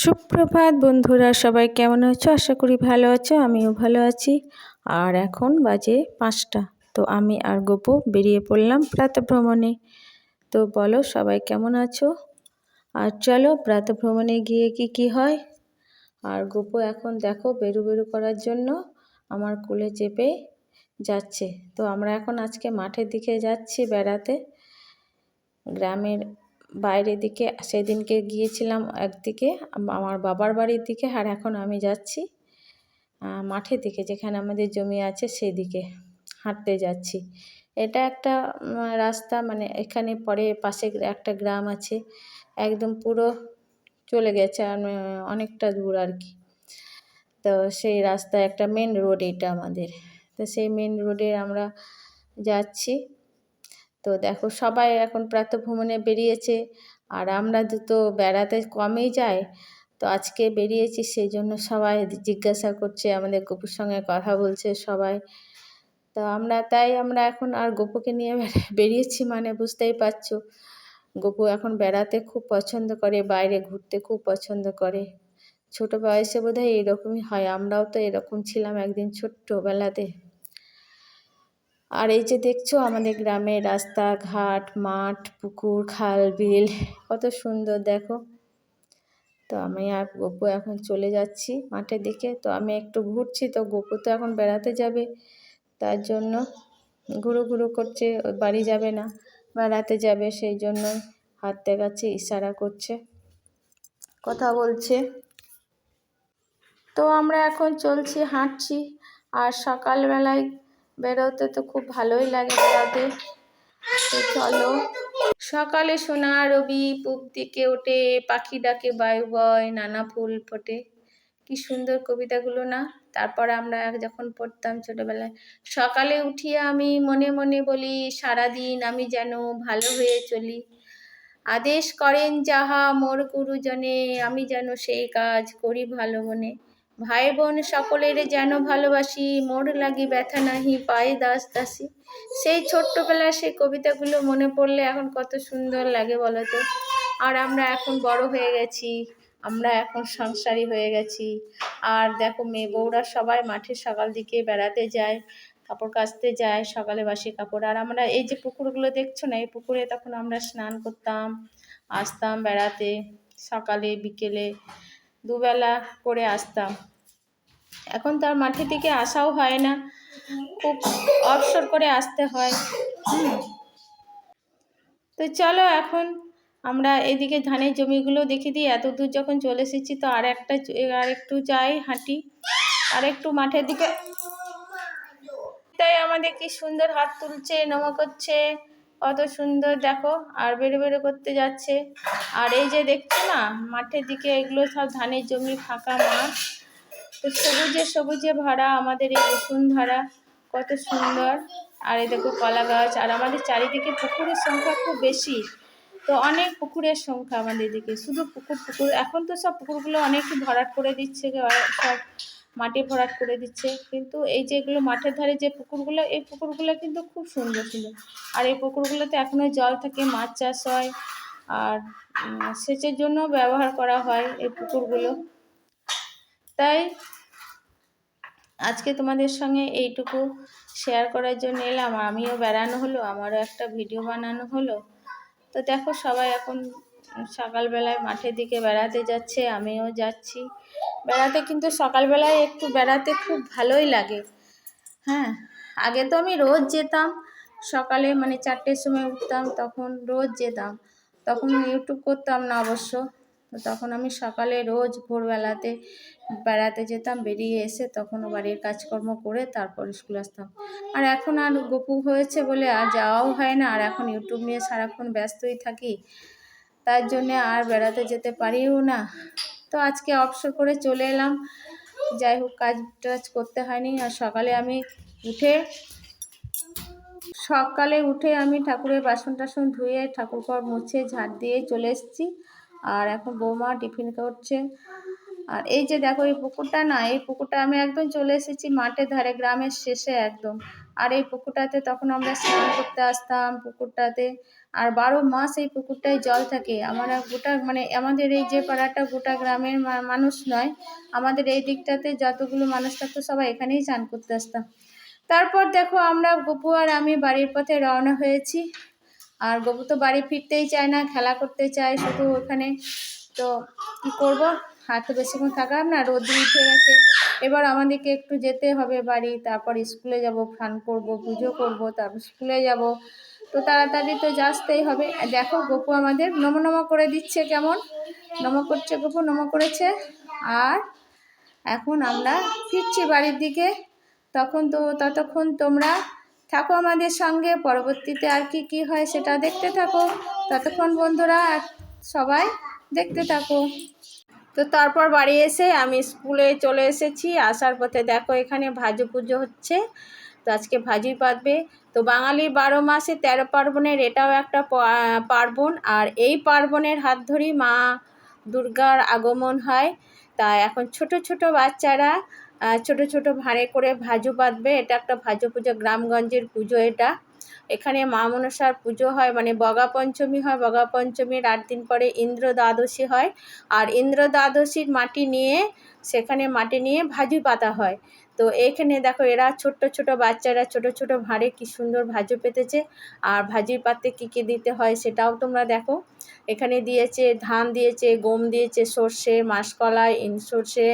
সুপ্রভাত বন্ধুরা, সবাই কেমন আছো? আশা করি ভালো আছো, আমিও ভালো আছি। আর এখন বাজে পাঁচটা, তো আমি আর গোপু বেরিয়ে পড়লাম প্রাতভ্রমণে। তো বলো, সবাই কেমন আছো? আর চলো, প্রাতভ্রমণে গিয়ে কি কি হয়? আর গোপু এখন দেখো, বেরু বেরু করার জন্য আমার কোলে চেপে যাচ্ছে। তো আমরা এখন আজকে মাঠের দিকে যাচ্ছি বেড়াতে। গ্রামের বাইরের দিকে সেদিনকে গিয়েছিলাম একদিকে আমার বাবার বাড়ির দিকে আর এখন আমি যাচ্ছি মাঠের দিকে যেখানে আমাদের জমি আছে সেদিকে হাঁটতে যাচ্ছি। এটা একটা রাস্তা মানে এখানে পরে পাশে একটা গ্রাম আছে, একদম পুরো চলে গেছে আর অনেকটা দূর আর কি। তো সেই রাস্তা একটা মেন রোড এটা আমাদের। তো সেই মেন রোডে আমরা যাচ্ছি। তো দেখো সবাই এখন প্রাতঃভ্রমণে বেরিয়েছে আর আমরা তো বেড়াতে কমই যাই। তো আজকে বেরিয়েছি সেই জন্য সবাই জিজ্ঞাসা করছে, আমাদের গপুর সঙ্গে কথা বলছে সবাই। তো আমরা, তাই আমরা এখন আর গপুকে নিয়ে বেরিয়েছি মানে বুঝতেই পারছ। গপু এখন বেড়াতে খুব পছন্দ করে, বাইরে ঘুরতে খুব পছন্দ করে। ছোট বয়সে বোধহয় এরকমই হয়, আমরাও তো এরকম ছিলাম একদিন ছোট্টবেলাতে। আর এই যে দেখছ আমাদের গ্রামের রাস্তাঘাট মাঠ, পুকুর, খাল, বিল, কত সুন্দর দেখো। তো আমি আর গপু এখন চলে যাচ্ছি মাঠের দিকে। তো আমি একটু ঘুরছি, তো গপু তো এখন বেড়াতে যাবে, তার জন্য ঘুরু ঘুরু করছে বাড়ি যাবে না, বেড়াতে যাবে, সেই জন্য হাত দেখাচ্ছে, ইশারা করছে, কথা বলছে। তো আমরা এখন চলছি, হাঁটছি, আর সকালবেলায় বেরোতে তো খুব ভালোই লাগে বেড়াতে তো চলো। সকালে সোনা, রবি পূব দিকে ওঠে, পাখি ডাকে বায়ু বয় নানা ফুল ফোটে। কি সুন্দর কবিতাগুলো না? তারপর আমরা যখন পড়তাম ছোটবেলায়। সকালে উঠিয়ে আমি, মনে মনে বলি, সারাদিন আমি যেন ভালো হয়ে চলি। আদেশ করেন যাহা মোর গুরুজনে, আমি যেন সেই কাজ করি ভালো মনে। ভাই বোন সকলের যেন ভালোবাসি, মোর লাগি ব্যথা নাহি, পায়ে দাস দাসী। সেই ছোট্টবেলার সেই কবিতাগুলো মনে পড়লে এখন কত সুন্দর লাগে বলো তো আর আমরা এখন বড় হয়ে গেছি, আমরা এখন সংসারী হয়ে গেছি। আর দেখো মেয়ে বউরা সবাই মাঠে সকাল দিকে বেড়াতে যায়, কাপড় কাচতে যায়, সকালে বাসি কাপড়। আর আমরা এই যে পুকুরগুলো দেখছ না, এই পুকুরে তখন আমরা স্নান করতাম, আসতাম বেড়াতে, সকালে, বিকেলে। দুবেলা করে আসতাম। এখন তার মাঠের দিকে আসাও হয় না। খুব অবসর করে আসতে হয়। তো চলো এখন আমরা এদিকে ধানের জমিগুলো দেখে দিই। এত দূর যখন চলে এসেছি তো আর একটা আর একটু যাই হাঁটি। আর একটু মাঠের দিকে। তাই আমাদের কি সুন্দর হাত তুলছে, নমো করছে। কত সুন্দর দেখো, আর বেড়ে বেড়ে করতে যাচ্ছে। আর এই যে দেখছ না, মাঠের দিকে এগুলো সব ধানের জমি, ফাঁকা মাঠ। তো সবুজে সবুজে ভরা আমাদের এই বসুন্ধরা কত সুন্দর। আর এই দেখো কলা গাছ, আর আমাদের চারিদিকে পুকুরের সংখ্যা খুব বেশি। তো অনেক পুকুরের সংখ্যা আমাদের দিকে শুধু পুকুর পুকুর। এখন তো সব পুকুরগুলো অনেক ভরাট করে দিচ্ছে সব মাটি ভরাট করে দিচ্ছে। কিন্তু এই যে এগুলো মাঠের ধারে যে পুকুরগুলো, এই পুকুরগুলো কিন্তু খুব সুন্দর ছিল। আর এই পুকুরগুলোতে এখনও জল থাকে, মাছ চাষ হয়। আর সেচের জন্য ব্যবহার করা হয় এই পুকুরগুলো। তাই আজকে তোমাদের সঙ্গে এইটুকু শেয়ার করার জন্য এলাম। আমিও বেড়ানো হলো, আমারও একটা ভিডিও বানানো হলো। তো দেখো সবাই এখন সকালবেলায় মাঠের দিকে বেড়াতে যাচ্ছে, আমিও যাচ্ছি। বেড়াতে কিন্তু সকালবেলায় একটু বেড়াতে খুব ভালোই লাগে। হ্যাঁ আগে তো আমি রোজ যেতাম। সকালে মানে চারটের সময় উঠতাম, তখন রোজ যেতাম। তখন ইউটিউব করতাম না অবশ্য। তো তখন আমি সকালে রোজ ভোরবেলাতে বেড়াতে যেতাম, বেরিয়ে এসে তখনও বাড়ির কাজকর্ম করে তারপর স্কুল আসতাম। আর এখন আর গপু হয়েছে বলে আর যাওয়াও হয় না। আর এখন ইউটিউব নিয়ে সারাক্ষণ ব্যস্তই থাকি। তার জন্যে আর বেড়াতে যেতে পারিও না। তো আজকে অবসর করে চলে এলাম। যাই হোক, কাজ টাজ করতে হয়নি। আর সকালে আমি উঠে, সকালে উঠে আমি ঠাকুরের বাসন টাসন ধুয়ে ঠাকুর ঘর মুছে ঝাড় দিয়ে চলে এসেছি। আর এখন বৌমা টিফিন করছে। আর এই যে দেখো, এই পুকুরটা না, এই পুকুরটা আমি একদম চলে এসেছি মাঠের ধারে, গ্রামের শেষে একদম। আর এই পুকুরটাতে তখন আমরা স্নান করতে আসতাম, পুকুরটাতে। আর বারো মাস এই পুকুরটায় জল থাকে। আমরা গোটা মানে আমাদের এই যে পাড়াটা গোটা গ্রামের মানুষ নয়, আমাদের এই দিকটাতে যতগুলো মানুষ থাকতো সবাই এখানেই স্নান করতে আসতাম। তারপর দেখো আমরা গপু আর আমি বাড়ির পথে রওনা হয়েছি। আর গপু তো বাড়ি ফিরতেই চায় না, খেলা করতে চায় শুধু ওখানে। তো কি করব? আর তো বেশিক্ষণ থাকলাম না, রোদ উঠে গেছে। এবার আমাদেরকে একটু যেতে হবে বাড়ি, তারপর স্কুলে যাব ফান করব, পুজো করব, তারপর স্কুলে যাব। তো তাড়াতাড়ি তো আসতেই হবে। দেখো গপু আমাদের নমো নমো করে দিচ্ছে কেমন? নমো করছে গপু, নমো করেছে। আর এখন আমরা ফিরছি বাড়ির দিকে। তখন তো, ততক্ষণ তোমরা থাকো আমাদের সঙ্গে। পরবর্তীতে আর কি কি হয় সেটা দেখতে থাকো। ততক্ষণ বন্ধুরা সবাই দেখতে থাকো। তো তারপর বাড়ি এসে আমি স্কুলে চলে এসেছি। আসার পথে দেখো এখানে ভাজু পুজো হচ্ছে, তো আজকে ভাজুই পাতবে। তো বাঙালির বারো মাসে তেরো পার্বণের এটাও একটা পার্বণ, আর এই পার্বণের হাত ধরেই মা দুর্গার আগমন হয়। তা এখন ছোট ছোট বাচ্চারা ছোট ছোট ভাঁড়ে করে ভাজু পাতবে। এটা একটা ভাজু পুজো, গ্রামগঞ্জের পুজো এটা। এখানে মা মনসার পুজো হয় মানে বগা পঞ্চমী হয়, বগা পঞ্চমীর আট দিন পরে ইন্দ্র দ্বাদশী হয়। আর ইন্দ্র দ্বাদশীর মাটি নিয়ে, সেখানে মাটি নিয়ে ভাজি পাতা হয়। তো এখানে দেখো এরা ছোট্ট ছোট বাচ্চারা, ছোট ছোট ভাঁড়ে কি সুন্দর ভাজু পেতেছে। আর ভাজির পাতে কি কি দিতে হয় সেটাও তোমরা দেখো। এখানে দিয়েছে ধান দিয়েছে, গম দিয়েছে, সর্ষে, মাসকলাই, ইন সর্ষে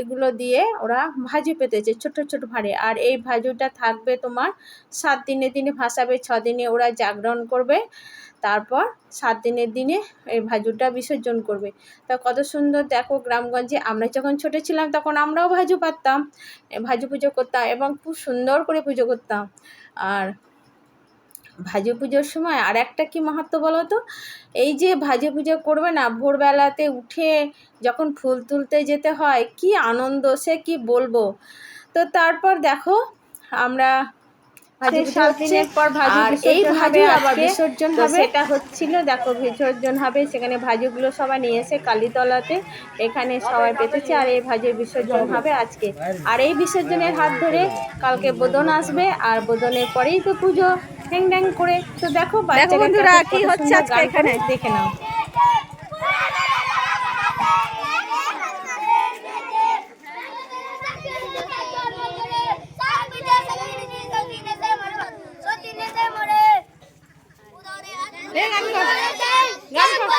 এগুলো দিয়ে ওরা ভাজি পেতেছে ছোট ছোট ভাঁড়ে। আর এই ভাজুটা থাকবে তোমার সাত দিনে দিনে ভাসাবে, ছ দিনে ওরা জাগরণ করবে। তারপর সাত দিনের দিনে এই ভাজুটা বিসর্জন করবে। তা কত সুন্দর দেখো গ্রামগঞ্জে। আমরা যখন ছোটো ছিলাম তখন আমরাও ভাজু পাততাম এ ভাজু পুজো করতাম এবং খুব সুন্দর করে পুজো করতাম। আর ভাজু পুজোর সময় আর একটা কি মাহাত্ম বলো তো? এই যে ভাজু পুজো করবে না, ভোরবেলাতে উঠে যখন ফুল তুলতে যেতে হয়, কি আনন্দ, সে কি বলব? তো তারপর দেখো আমরা সেটা হচ্ছিল দেখো বিসর্জন হবে সেখানে ভাজুগুলো সবাই নিয়ে এসে কালীতলাতে এখানে সবাই পেতেছে আর এই ভাজুর বিসর্জন হবে আজকে। আর এই বিসর্জনের হাত ধরে কালকে বোদন আসবে আর বোদনের পরেই তো পুজো হ্যাং ড্যাং করে। তো দেখো বন্ধুরা, কি হচ্ছে আজকে এখানে? দেখে নাও এ, গান কর। গান কর।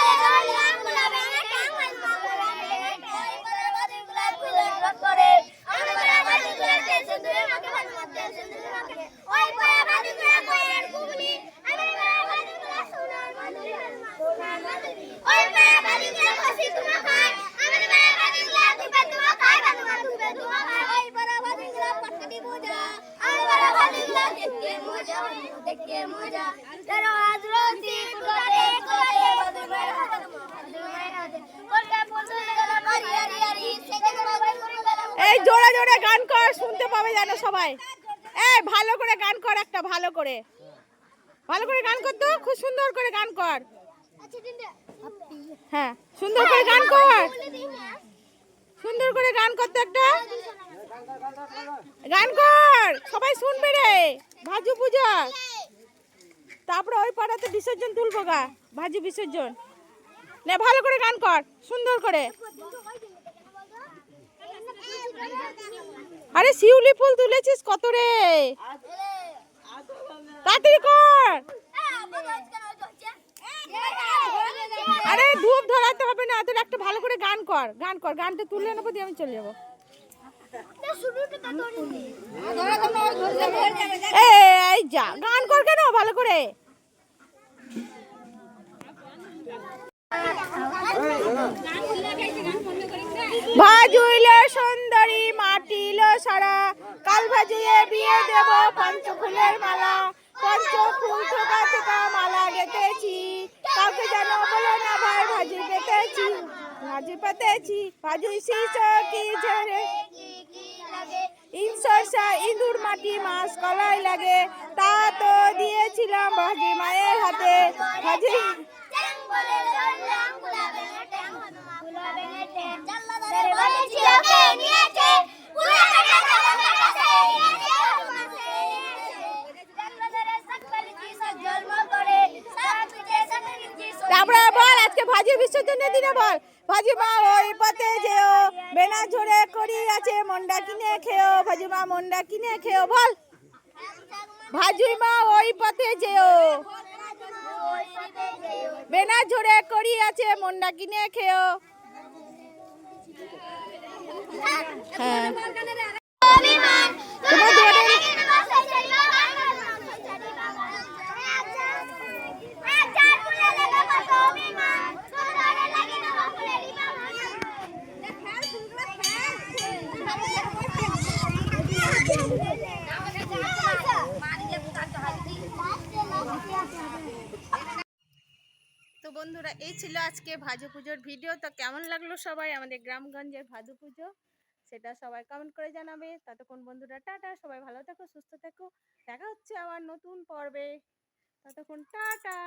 দেখতে মজা তারা আজ রোজি কুড়াতে কুড়াতে বাদুমের হাতে বাদুমের হাতে কলকা বলতে গেল মারি আরি আরি সেখানে বাবাই করে গেল এই জোরে জোরে গান কর, শুনতে পাবে জানো সবাই। এই, ভালো করে গান কর একটা, ভালো করে। ভালো করে গান কর তো, খুব সুন্দর করে গান কর। হ্যাঁ সুন্দর করে গান কর। সুন্দর করে গান করতে একটা। গান কর, সবাই শুনবে রে, ভাজু পূজা। তারপরে ওই পাড়াতে বিসর্জন তুলবো গা, ভাজু বিসর্জন। নে, ভালো করে গান কর, সুন্দর করে। আরে শিউলি ফুল তুলেছিস কত রে? তাড়াতাড়ি কর। আরে ধূপ ধরাতে হবে না, তোর একটা ভালো করে গান কর গান কর, গানটা তুলে নেব, দিয়ে আমি চলে যাব। এই যা, গান কর কেন ভালো করে? ভাজুইল সুন্দরী, মাটিল সারা। কাল ভাজিয়ে বিয়ে দেব পঞ্চ ফুলের মালা। পঞ্চ ফুল থোকা থোকা মালা গেতেছি কাউকে যেন বলো না ভাই, ভাজি পেতেছি ভাজি পেতেছি। ভাজুই শিশ কি ঝরে ইনসরসা ইঁদুর মাটি মাছ কলাই লাগে। তা তো দিয়েছিলাম ভাজি মায়ের হাতে। ভাজি তারপরে বল, আজকে ভাজি বিসর্জনের দিনে বল। ভাজি মা, ওই পথে যেও। বেনা ঝরে করি আছে, মন্ডা কিনে খেও। ভাজি মা, মন্ডা কিনে খেও। বল। ভাজি মা, ওই পথে যেও। বেনা ঝরে করি আছে মন্ডা কিনে খেও। হ্যাঁ অভিমান তোমার দুয়ারে তো বন্ধুরা, এই ছিল আজকে ভাজু পুজোর ভিডিও তো কেমন লাগল সবাই? আমাদের গ্রামগঞ্জের ভাদু পুজো, সেটা সবাই কমেন্ট করে জানাবে। ততক্ষণ বন্ধুরা, টাটা। সবাই ভালো থাকো, সুস্থ থাকো। দেখা হচ্ছে আবার নতুন পর্বে। ততক্ষণ, টাটা।